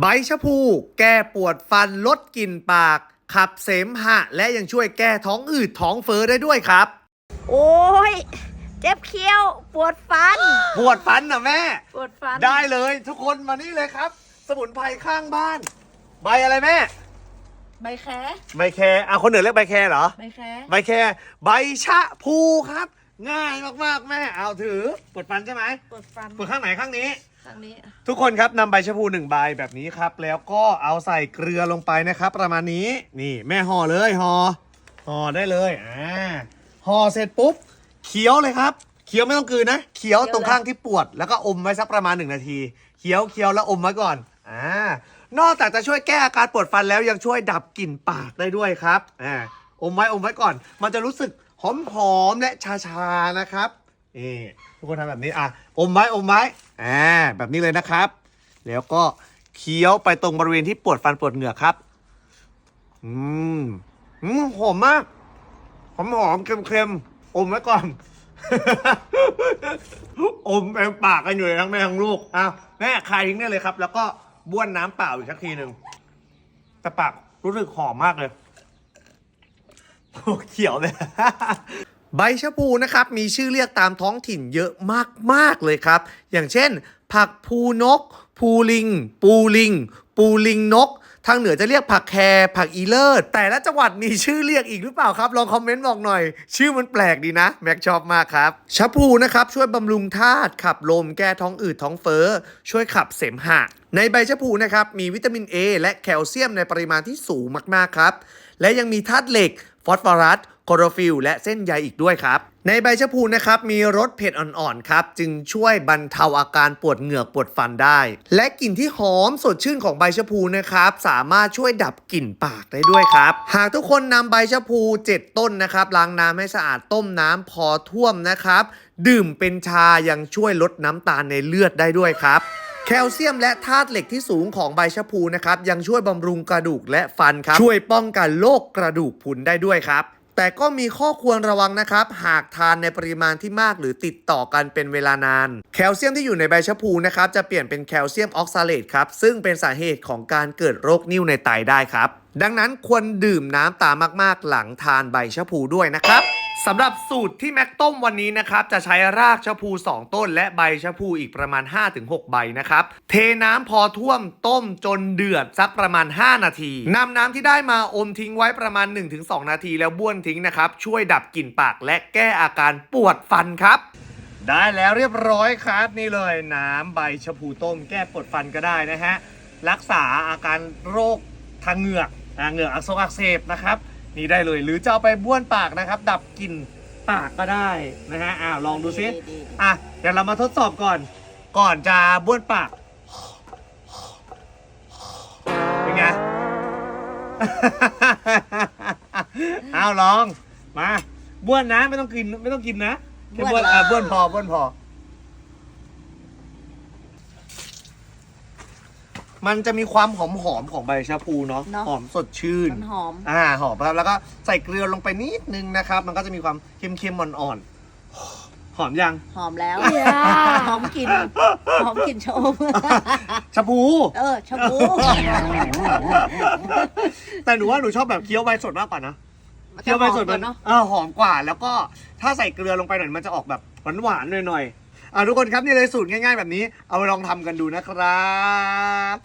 ใบชะพู แก้ปวดฟันลดกลิ่นปาก ขับเสมหะ และยังช่วยแก้ท้องอืดท้องเฟ้อได้ด้วยครับ โอ้ย เจ็บเคี้ยว ปวดฟัน ปวดฟันนะแม่ ปวดฟัน ได้เลยทุกคนมานี่เลยครับ สมุนไพรข้างบ้าน ใบอะไรแม่ ใบแคใบแคร์อะคนเหนือเรียกใบแคร์เหรอ ใบแคใบแคร์ใบชะพูครับ ง่ายมากๆแม่เอาถือปวดฟันใช่ไหมปวดฟันปวดข้างไหนข้างนี้ข้างนี้ทุกคนครับนำใบชะพูหนึ่งใบแบบนี้ครับ แล้วก็เอาใส่เกลือลงไปนะครับ ประมาณนี้นี่แม่ห่อเลยห่อห่อได้เลยอ่าห่อเสร็จปุ๊บเคี้ยวเลยครับเคี้ยวไม่ต้องกลืนนะเคี้ยวตรงข้างที่ปวด แล้วก็อมไว้สักประมาณหนึ่งนาทีเคี้ยวเคี้ยวแล้วอมไว้ก่อนอ่านอกจากจะช่วยแก้อาการปวดฟันแล้วยังช่วยดับกลิ่นปากได้ด้วยครับอ่าอมไว้อมไว้ก่อน มันจะรู้สึก หอมหอมๆและชาชานะครับนี่ทุกคนทำแบบนี้อะอมไว้อมไว้อ่าแบบนี้เลยนะครับ แล้วก็เคี้ยวไปตรงบริเวณที่ปวดฟันปวดเหงือกครับ อืมอืมหอมมากหอมหอมเค็มเค็มๆอมไว้ก่อน อมเองปากกันอยู่เลยทั้งแม่ทั้งลูกอ้าวแม่คายทิ้งได้เลยครับ แล้วก็บ้วนน้ำเปล่าอีกสักทีหนึ่งแต่ปากรู้สึกหอมมากเลย โอ้เขียวเลย ใบชะพูนะครับมีชื่อเรียกตามท้องถิ่นเยอะมากๆเลยครับ อย่างเช่น ผักพูนกพูลิง ปูลิง ปูลิงนก ทางเหนือจะเรียกผักแครผักอีเลิศแต่ละจังหวัดมีชื่อเรียกอีกหรือเปล่าครับ ลองคอมเมนต์บอกหน่อย ชื่อมันแปลกดีนะ แม็กชอบมากครับชะพูนะครับช่วยบำรุงธาตุขับลมแก้ท้องอืดท้องเฟ้อ ช่วยขับเสมหะ ในใบชะพูนะครับมีวิตามิน A และแคลเซียมในปริมาณที่สูงมากๆครับ และยังมีธาตุเหล็ก ฟอสฟอรัสคลอโรฟิลและเส้นใยอีกด้วยครับ ในใบชะพูนะครับ มีรสเผ็ดอ่อนๆครับ จึงช่วยบรรเทาอาการปวดเหงือกปวดฟันได้ และกลิ่นที่หอมสดชื่นของใบชะพูนะครับ สามารถช่วยดับกลิ่นปากได้ด้วยครับ หากทุกคนนำใบชะพู 7 ต้นนะครับล้างน้ำให้สะอาดต้มน้ำพอท่วมนะครับ ดื่มเป็นชายังช่วยลดน้ำตาลในเลือดได้ด้วยครับ แคลเซียมและธาตุเหล็กที่สูงของใบชะพูนะครับยังช่วยบำรุงกระดูกและฟันครับ ช่วยป้องกันโรคกระดูกพรุนได้ด้วยครับ แต่ก็มีข้อควรระวังนะครับ หากทานในปริมาณที่มากหรือติดต่อกันเป็นเวลานาน แคลเซียมที่อยู่ในใบชะพูนะครับจะเปลี่ยนเป็นแคลเซียมออกซาเลตครับซึ่งเป็นสาเหตุของการเกิดโรคนิ่วในไตได้ครับ ดังนั้นควรดื่มน้ำตามมาก ๆ หลังทานใบชะพูด้วยนะครับ สำหรับสูตรที่แม็กต้มวันนี้นะครับ จะใช้รากชะพู 2 ต้น และใบชะพูอีกประมาณ 5-6 ใบนะครับ เทน้ำพอท่วมต้มจนเดือดสักประมาณ 5 นาทีนำน้ำที่ได้มาอมทิ้งไว้ประมาณ 1-2 นาทีแล้วบ้วนทิ้งนะครับ ช่วยดับกลิ่นปากและแก้อาการปวดฟันครับ ได้แล้วเรียบร้อยครับนี่เลย น้ำใบชะพูต้ม แก้ปวดฟันก็ได้นะฮะรักษาอาการโรคทางเหงือกอเหงือกอักเสบนะครับ นี่ได้เลย หรือจะเอาไปบ้วนปากนะครับ ดับกลิ่นปากก็ได้นะฮะอ่าลองดูซิดีอะเดี๋ยวเรามาทดสอบก่อน ก่อนจะบ้วนปากเป็นไง เอาลองมาบ้วนนะไม่ต้องกินไม่ต้องกินนะแค่บ้วนอะบ้วนพอบ้วนพอ มันจะมีความหอมหอมๆของใบชะพูเนาะเนอะ หอมสดชื่น มันหอม อ่าหอมครับแล้วก็ใส่เกลือลงไปนิดนึงนะครับ มันก็จะมีความเค็มๆอ่อนๆหอมยัง หอมแล้วหอมกลิ่นหอมกลิ่นชมชะพู เออชมพูแต่หนูว่าหนูชอบแบบเคี้ยวใบสดมากกว่านะเคี้ยวใบสดมันเนาะ เออหอมกว่า แล้วก็ถ้าใส่เกลือลงไปหน่อยมันจะออกแบบหวานๆหน่อยๆอ่าทุกคนครับนี่เลยสูตรง่ายๆแบบนี้เอาไปลองทำกันดูนะครับ